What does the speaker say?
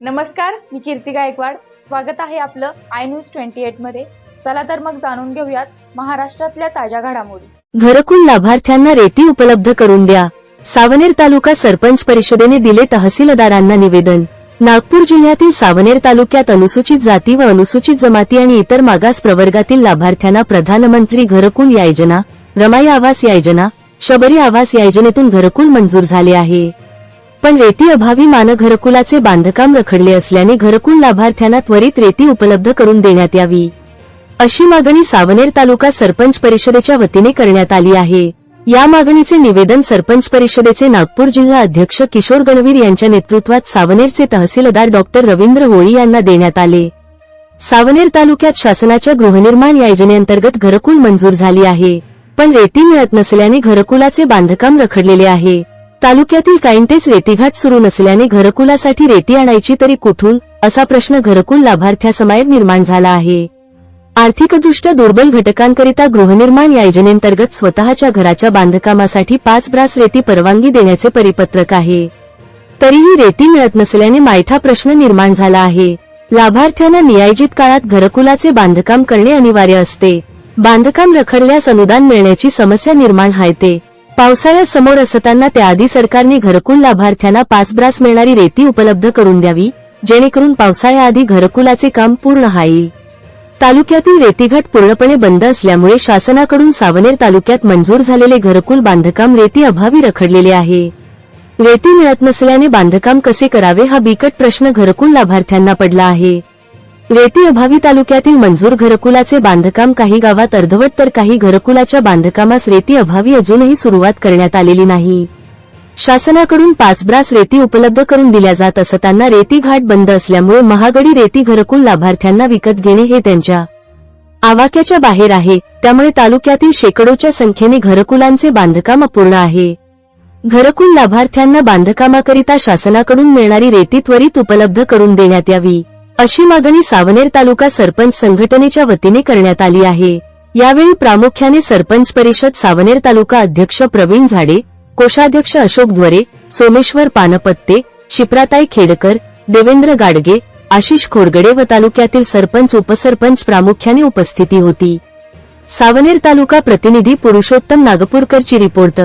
नमस्कार मी कीर्ती गायकवाड. स्वागत आहे आपलं आय न्यूज ट्वेंटी एटमध्ये. चला तर मग जाणून घेऊयात महाराष्ट्रातल्या ताज्या घडामोडी. घरकुल लाभार्थ्यांना रेती उपलब्ध करून द्या. सावनेर तालुका सरपंच परिषदेने दिले तहसीलदारांना निवेदन. नागपूर जिल्ह्यातील सावनेर तालुक्यात अनुसूचित जाती व अनुसूचित जमाती आणि इतर मागास प्रवर्गातील लाभार्थ्यांना प्रधानमंत्री घरकुल योजना रमाई आवास योजना शबरी आवास योजनेतून घरकुल मंजूर झाले आहे. पण रेती अभावी मान घरकुलाचे बांधकाम रखडले असल्याने घरकुल लाभार्थ्यांना त्वरित रेती उपलब्ध करून देण्यात यावी. अशी मागणी सावनेर तालुका सरपंच परिषदेच्या वतीने करण्यात आली आहे. या मागणीचे निवेदन सरपंच परिषदेचे नागपूर जिल्हा अध्यक्ष किशोर गणवीर यांच्या नेतृत्वात सावनेरचे तहसीलदार डॉक्टर रवींद्र होळी यांना देण्यात आले. सावनेर तालुक्यात शासनाच्या गृहनिर्माण योजनेअंतर्गत घरकुल मंजूर झाली आहे. पण रेती मिळत नसल्याने घरकुलाचे बांधकाम रखडलेले आहे. तालुक्यातील काइंटेस रेतीघाट सुरू नसल्याने घरकुलासाठी रेती आणायची तरी कुठून? असा प्रश्न घरकुल लाभार्थ्यासमोर निर्माण झाला आहे. आर्थिकदृष्ट्या दुर्बल घटकांकरिता गृहनिर्माण योजनेअंतर्गत स्वतःच्या घराच्या बांधकामासाठी पाच ब्रास रेती परवानगी देण्याचे परिपत्रक आहे. तरीही रेती मिळत नसल्याने मायठा प्रश्न निर्माण झाला आहे. लाभार्थ्यांना नियोजित काळात घरकुलाचे बांधकाम करणे अनिवार्य असते. बांधकाम रखडल्यास अनुदान मिळण्याची समस्या निर्माण हायते पावसाळ्यासमोर असताना त्याआधी सरकारने घरकुल लाभार्थ्यांना पाच ब्रास मिळणारी रेती उपलब्ध करून द्यावी जेणेकरून पावसाळ्याआधी घरकुलाचे काम पूर्ण होईल. तालुक्यातील रेतीघाट पूर्णपणे बंद असल्यामुळे शासनाकडून सावनेर तालुक्यात मंजूर झालेले घरकुल बांधकाम रेती अभावी रखडलेले आहे. रेती मिळत नसल्याने बांधकाम कसे करावे हा बिकट प्रश्न घरकुल लाभार्थ्यांना पडला आहे. रेती अभावी तालुक्यातील मंजूर घरकुलाचे बांधकाम काही गावात अर्धवट तर काही घरकुलाच्या बांधकामास रेती अभावी अजूनही सुरुवात करण्यात आलेली नाही. शासनाकडून पाच ब्रास रेती उपलब्ध करून दिल्या जात असताना रेती घाट बंद असल्यामुळे महागडी रेती घरकुल लाभार्थ्यांना विकत घेणे हे त्यांच्या आवाक्याच्या बाहेर आहे. त्यामुळे तालुक्यातील शेकडोच्या संख्येने घरकुलांचे बांधकाम अपूर्ण आहे. घरकुल लाभार्थ्यांना बांधकामाकरिता शासनाकडून मिळणारी रेती त्वरित उपलब्ध करून देण्यात यावी. अशी मागणी सावनेर तालुका सरपंच संघटनेच्या वतीने करण्यात आली आहे. यावेळी प्रामुख्याने सरपंच परिषद सावनेर तालुका अध्यक्ष प्रवीण झाडे कोषाध्यक्ष अशोक द्वरे सोमेश्वर पानपत्ते शिप्राताई खेडकर देवेंद्र गाडगे आशिष खोरगडे व तालुक्यातील सरपंच उपसरपंच प्रामुख्याने उपस्थिती होती. सावनेर तालुका प्रतिनिधी पुरुषोत्तम नागपूरकरची रिपोर्ट